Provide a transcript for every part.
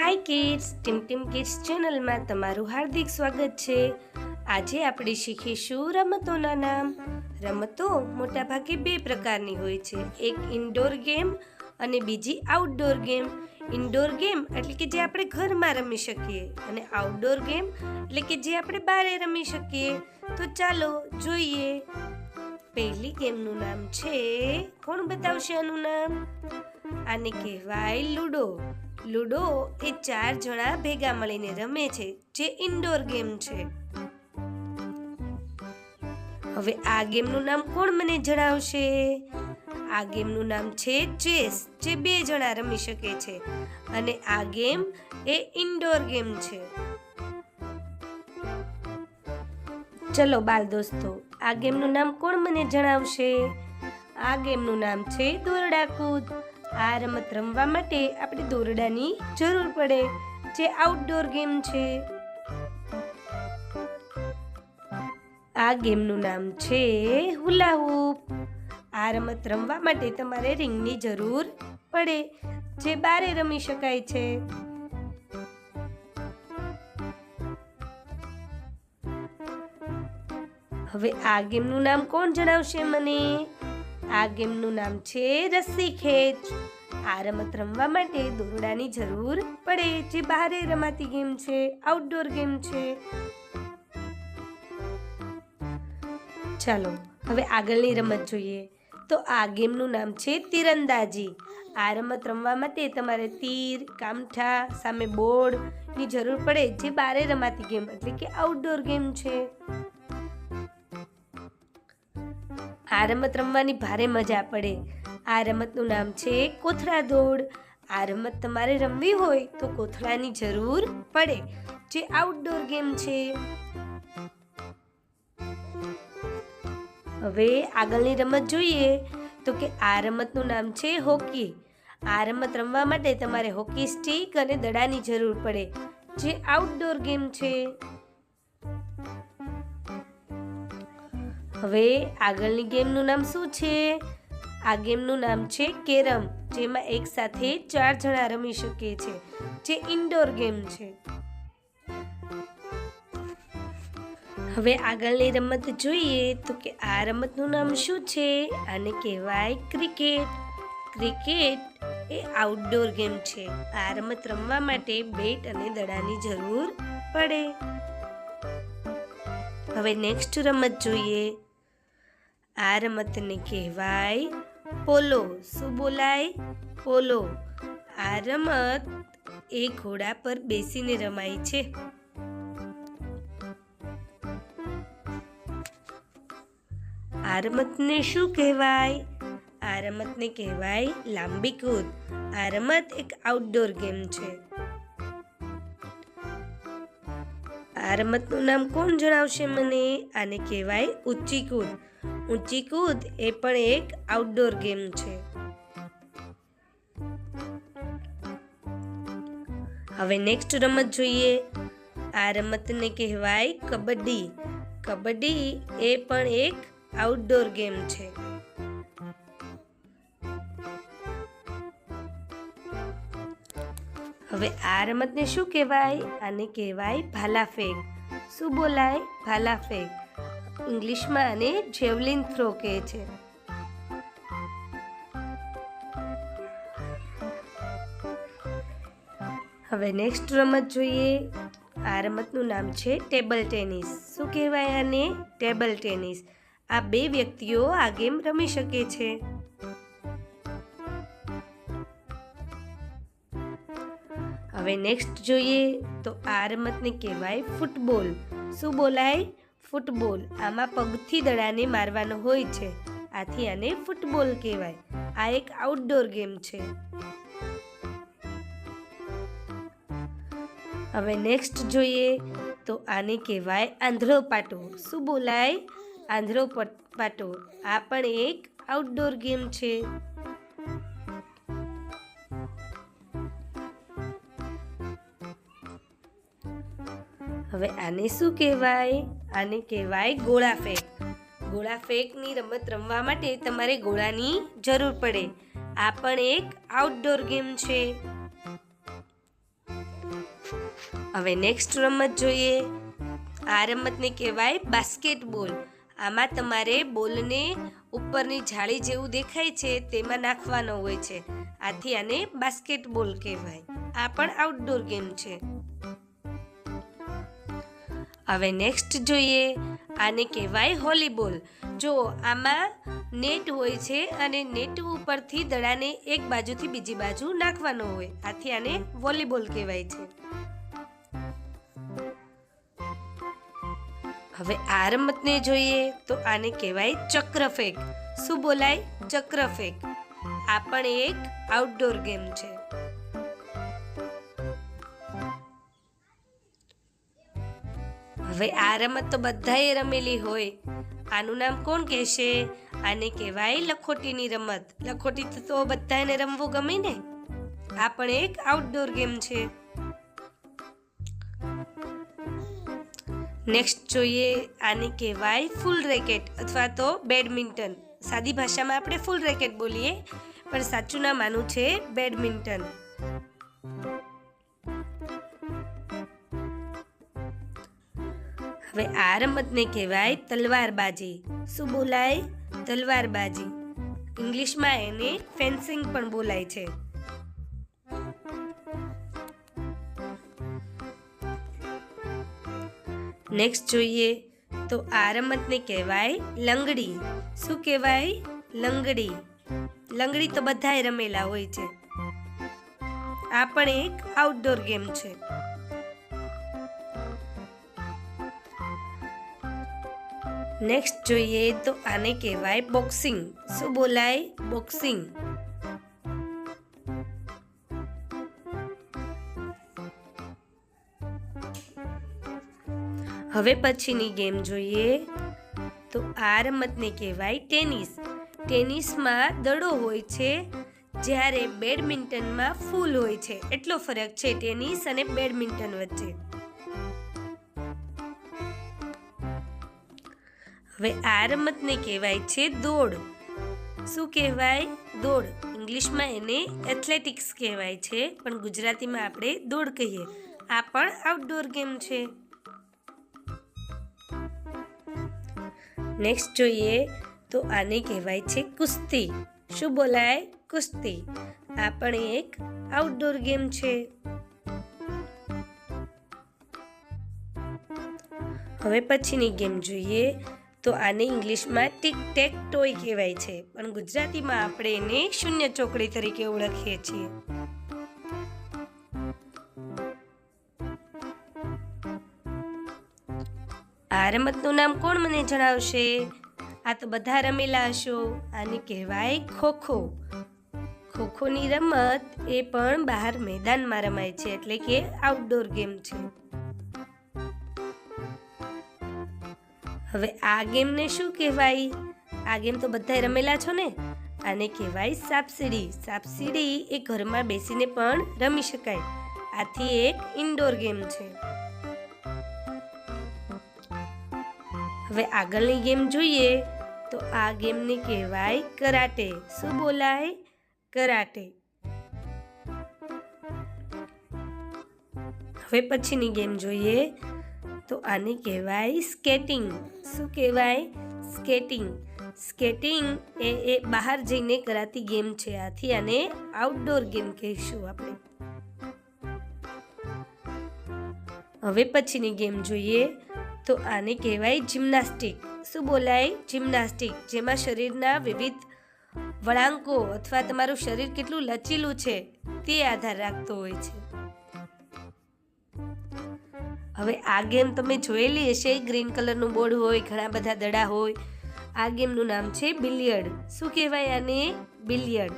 Hi kids team team kids ચેનલમાં તમારું હાર્દિક સ્વાગત છે. આજે આપણે શીખીશું રમતોના નામ. રમતો મોટાભાગે બે પ્રકારની હોય છે. એક ઇન્ડોર ગેમ અને બીજી આઉટડોર ગેમ ઇન્ડોર ગેમ એટલે કે જે આપણે ઘરમાં રમી શકીએ અને આઉટડોર ગેમ એટલે કે જે આપણે બહારે રમી શકીએ. તો ચાલો જોઈએ. પહેલી ગેમનું નામ છે, કોણ બતાવશે આનું નામ? આને કહેવાય લૂડો. લૂડો એ ચાર જણા ભેગા મળીને રમે છે, જે ઇન્ડોર ગેમ છે. હવે આ ગેમનું નામ કોણ મને જણાવશે? આ ગેમનું નામ છે ચેસ, જે બે જણા રમી શકે છે. અને આ ગેમ એ ઇન્ડોર ગેમ છે. ચલો બાળ દોસ્તો, આ ગેમનું નામ કોણ મને જણાવશે? આ ગેમનું નામ છે દોરડા કૂદ આ રમત રમવા માટે આપણે દોરડાની જરૂર પડે. જે આઉટડોર ગેમ છે. આ ગેમનું નામ છે હુલા હૂપ આ રમત રમવા માટે તમારે રિંગની જરૂર પડે. જે બારે રમી શકાય છે. હવે આ ગેમનું નામ કોણ જણાવશે મને? આ ગેમનું નામ છે રસ્સી ખેંચ. આ રમત રમવા માટે દોરડાની જરૂર પડે, જે બહારે રમાતી ગેમ છે આઉટડોર ગેમ છે. ચાલો, હવે આગળની રમત જોઈએ. તો આ ગેમનું નામ છે તીરંદાજી. આ રમત રમવા માટે તમારે તીર, કામઠા, સામે બોર્ડની જરૂર પડે, જે બારે રમાતી ગેમ, એટલે કે આઉટડોર ગેમ છે. આ રમત રમવાની ભારે મજા પડે. આ રમતનું નામ છે કોથળા દોડ. આ રમત તમારે રમવી હોય તો કોથળાની જરૂર પડે. જે આઉટડોર ગેમ છે. હવે આગળની રમત જોઈએ. તો કે આ રમતનું નામ છે હોકી. આ રમત રમવા માટે તમારે હોકી સ્ટીક અને દડાની જરૂર પડે. જે આઉટડોર ગેમ છે. હવે આગળની ગેમનું નામ શું છે? આ ગેમનું નામ છે કેરમ, જેમાં એક સાથે ચાર જણા રમી શકે છે જે ઇન્ડોર ગેમ છે. હવે આગળની રમત જોઈએ તો કે આ રમતનું નામ શું છે આને કહેવાય ક્રિકેટ. ક્રિકેટ એ આઉટડોર ગેમ છે. આ રમત રમવા માટે બેટ અને દડાની જરૂર પડે. હવે નેક્સ્ટ રમત જોઈએ આ રમતને કહેવાય પોલો. શું બોલાય? પોલો. આ રમત એ ઘોડા પર બેસીને રમાય છે. આ રમતને શું કહેવાય? આ રમતને કહેવાય લાંબી કૂદ. આ રમત એક આઉટડોર ગેમ છે. આ રમતનું નામ કોણ જણાવશે મને? આને કહેવાય ઊંચી કૂદ. ઊંચી કૂદ એ પણ એક આઉટડોર ગેમ છે. હવે નેક્સ્ટ રમત જોઈએ. આ રમતને કહેવાય કબડ્ડી. કબડ્ડી એ પણ એક આઉટડોર ગેમ છે. હવે આ રમતને શું કહેવાય? આને કહેવાય ભાલા ફેંક શું બોલાય? ભાલા ફેંક ઇંગ્લિશમાં આને જેવલિન થ્રો કહે છે. હવે નેક્સ્ટ રમત જોઈએ. આ રમતનું નામ છે ટેબલ ટેનિસ. શું કહેવાય આને? Table tennis. આ બે વ્યક્તિઓ આ ગેમ રમી શકે છે. હવે નેક્સ્ટ જોઈએ તો આ રમતને કહેવાય ફૂટબોલ. શું બોલાય? ફૂટબોલ આમાં પગથી દડાને મારવાનો હોય છે. આથી આને ફૂટબોલ કહેવાય. આ એક આઉટડોર ગેમ છે. હવે નેક્સ્ટ જોઈએ તો આને કહેવાય આંધળો પાટો. શું બોલાય? આંધળો પાટો. આ પણ એક આઉટડોર ગેમ છે. હવે આને શું કહેવાય? આને કહેવાય ગોળા ફેંક ગોળા ફેંકની રમત રમવા માટે તમારે ગોળાની જરૂર પડે. આ પણ એક આઉટડોર ગેમ છે. હવે નેક્સ્ટ રમત જોઈએ. આ રમતને કહેવાય બાસ્કેટબોલ આમાં તમારે બોલને ઉપરની જાળી જેવું દેખાય છે, તેમાં નાખવાનો હોય છે. આથી આને બાસ્કેટબોલ કહેવાય. આ પણ આઉટડોર ગેમ છે. હવે નેક્સ્ટ જોઈએ. આને કહેવાય હોલીબોલ જો આમાં નેટ હોય છે અને નેટ ઉપરથી દડાને એક બાજુથી બીજી બાજુ નાખવાનો હોય. આથી આને વોલીબોલ કહેવાય છે. હવે આ રમતને જોઈએ તો આને કહેવાય ચક્રફેક શું બોલાય? ચક્રફેક આ પણ એક આઉટડોર ગેમ છે. હવે આ રમત તો બધાએ રમેલી હોય. આનું નામ કોણ કહેશે? આને કહેવાય લખોટીની રમત. લખોટી તો બધાને રમવું ગમે ને? આ પણ એક આઉટડોર ગેમ છે. નેક્સ્ટ જોઈએ, આને કહેવાય ફૂલ રેકેટ અથવા તો બેડમિન્ટન સાદી ભાષામાં આપણે ફૂલ રેકેટ બોલીએ, પણ સાચું નામ આનું છે બેડમિન્ટન હવે આ રમતને કહેવાય, તલવારબાજી. શું બોલાય? તલવારબાજી. ઇંગ્લિશમાં એને ફેન્સિંગ પણ બોલાય છે. નેક્સ્ટ જોઈએ. તો આ રમતને કહેવાય, લંગડી. શું કહેવાય? લંગડી. લંગડી તો બધાએ રમેલા હોય છે. આ પણ એક આઉટડોર ગેમ છે. નેક્સ્ટ જોઈએ તો આને કહેવાય બોક્સિંગ શું બોલાય? બોક્સિંગ હવે પછીની ગેમ જોઈએ તો આ રમતને કહેવાય ટેનિસ. ટેનિસમાં દડો હોય છે જ્યારે બેડમિન્ટનમાં ફૂલ હોય છે. એટલો ફરક છે ટેનિસ અને બેડમિન્ટન વચ્ચે. હવે આ રમતને કહેવાય છે દોડ. શું કહેવાય? દોડ. ઇંગ્લિશમાં એને એથ્લેટિક્સ કહેવાય છે, પણ ગુજરાતીમાં આપણે દોડ કહીએ. આ પણ આઉટડોર ગેમ છે. નેક્સ્ટ જોઈએ તો આને કહેવાય છે કુસ્તી. શું બોલાય? કુસ્તી. આ પણ એક આઉટડોર ગેમ છે. હવે પછીની ગેમ જોઈએ. તો આને ઇંગ્લિશમાં ટીક ટેક ટોય કહેવાય છે. પણ ગુજરાતીમાં આપણે એને શૂન્ય ચોકડી તરીકે ઓળખીએ છીએ. આ રમતનું નામ કોણ મને જણાવશે? આ તો બધા રમેલા હશો. આને કહેવાય ખોખો. ખોખોની રમત એ પણ બહાર મેદાનમાં રમાય છે, એટલે કે આઉટડોર ગેમ છે. હવે આ ગેમને શું કહેવાય? આ ગેમ તો બધાય રમેલા છો ને? આને કહેવાય સાપસીડી. સાપસીડી એ ઘરમાં બેસીને પણ રમી શકાય. આથી એક ઇન્ડોર ગેમ છે. હવે આગળની ગેમ જોઈએ તો આ ગેમને કહેવાય કરાટે. શું બોલાય? કરાટે. હવે પછીની ગેમ જોઈએ તો આને કહેવાય સ્કેટિંગ. શું કહેવાય? સ્કેટિંગ. સ્કેટિંગ એ એ બહાર જઈને કરાતી ગેમ છે. આથી આને આઉટડોર ગેમ કહીશું આપણે. હવે પછીની ગેમ જોઈએ. તો આને કહેવાય જિમ્નાસ્ટિક શું બોલાય? જિમ્નાસ્ટિક જેમાં શરીરના વિવિધ વળાંકો અથવા તમારું શરીર કેટલું લચીલું છે તે આધાર રાખતો હોય છે. હવે આ ગેમ તમે જોયેલી હશે, ગ્રીન કલરનું બોર્ડ હોય, ઘણા બધા દડા હોય. આ ગેમનું નામ છે બિલિયર્ડ. શું કહેવાય આને? બિલિયર્ડ.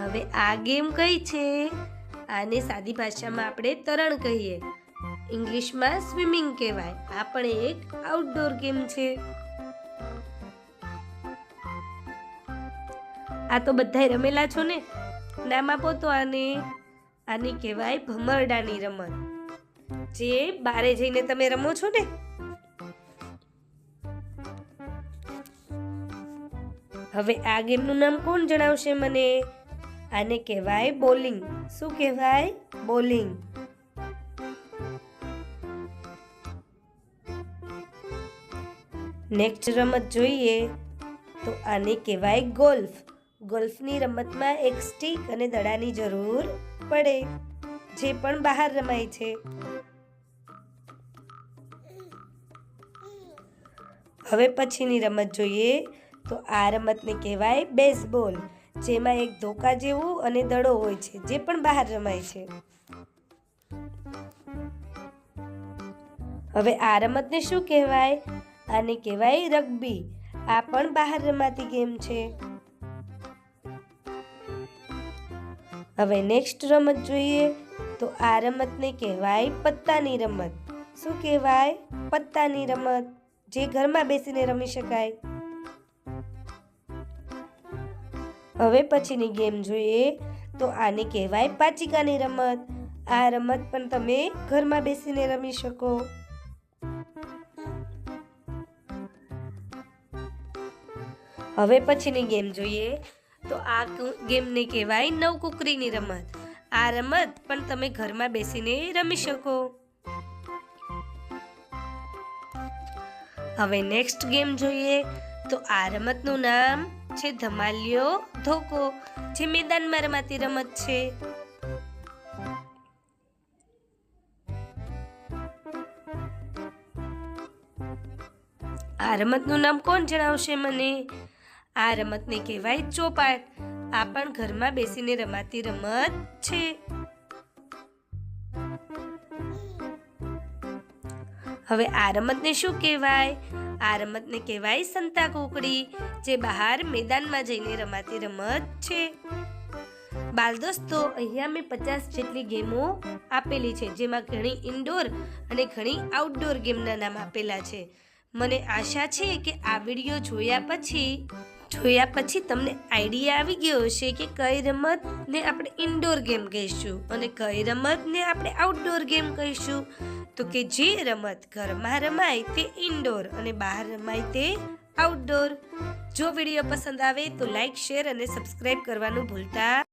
હવે આ ગેમ કઈ છે? આને સાદી ભાષામાં આપણે તરણ કહીએ. ઇંગ્લિશમાં સ્વિમિંગ કહેવાય. આ પણ એક આઉટડોર ગેમ છે. આ તો બધાય રમેલા છો ને? નામ આપો તો આને આને કહેવાય ભમરડાની રમત જે બારે જઈને તમે રમો છો ને? હવે આ ગેમનું નામ કોણ જણાવશે મને? આને કહેવાય બોલિંગ. શું કહેવાય? બોલિંગ. નેક્સ્ટ રમત જોઈએ તો આને કહેવાય ગોલ્ફ. ગોલ્ફની રમતમાં એક સ્ટીક અને દડાની જરૂર પડે, જે પણ બહાર રમાય છે. હવે પછીની રમત જોઈએ, તો આ રમતને કહેવાય બેઝબોલ જેમાં એક ધોકા જેવું અને દડો હોય છે, જે પણ બહાર રમાય છે. હવે આ રમતને શું કહેવાય? આને કહેવાય રગ્બી. આ પણ બહાર રમાતી ગેમ છે. હવે નેક્સ્ટ રમત જોઈએ. તો આ રમતને કહેવાય પત્તાની રમત. શું કહેવાય? પત્તાની રમત. જે ઘરમાં બેસીને રમી શકાય. હવે પછીની ગેમ જોઈએ. તો આને કહેવાય પાચિકાની રમત. આ રમત પણ તમે ઘરમાં બેસીને રમી શકો. હવે પછીની ગેમ જોઈએ. તો આ ગેમને કહેવાય નવ કુકરીની રમત. આ રમત પણ તમે ઘરમાં બેસીને રમી શકો. હવે નેક્સ્ટ ગેમ જોઈએ. તો આ રમતનું નામ છે ધમાલિયો ધોકો, જે મેદાનમાં રમાતી રમત છે. આ રમતનું નામ કોણ જણાવશે મને? આ રમતને કહેવાય ચોપાટ. આ પણ ઘરમાં બેસીને રમાતી રમત છે. હવે આ રમતને શું કહેવાય? આ રમતને કહેવાય સંતા કુકડી, જે બહાર મેદાનમાં જઈને રમાતી રમત છે. બાલ દોસ્તો, અહીંયા મેં પચાસ જેટલી ગેમો આપેલી છે, જેમાં ઘણી ઇન્ડોર અને ઘણી આઉટડોર ગેમના નામ આપેલા છે. મને આશા છે કે આ વીડિયો જોયા પછી જોયા પછી તમને આઈડિયા આવી ગયો હશે કે કઈ રમતને આપણે ઇન્ડોર ગેમ કહીશું અને કઈ રમતને આપણે આઉટડોર ગેમ કહીશું. તો કે જે રમત ઘરમાં રમાય તે ઇન્ડોર અને બહાર રમાય તે આઉટડોર જો વીડિયો પસંદ આવે તો લાઈક શેર અને સબસ્ક્રાઈબ કરવાનું ભૂલતા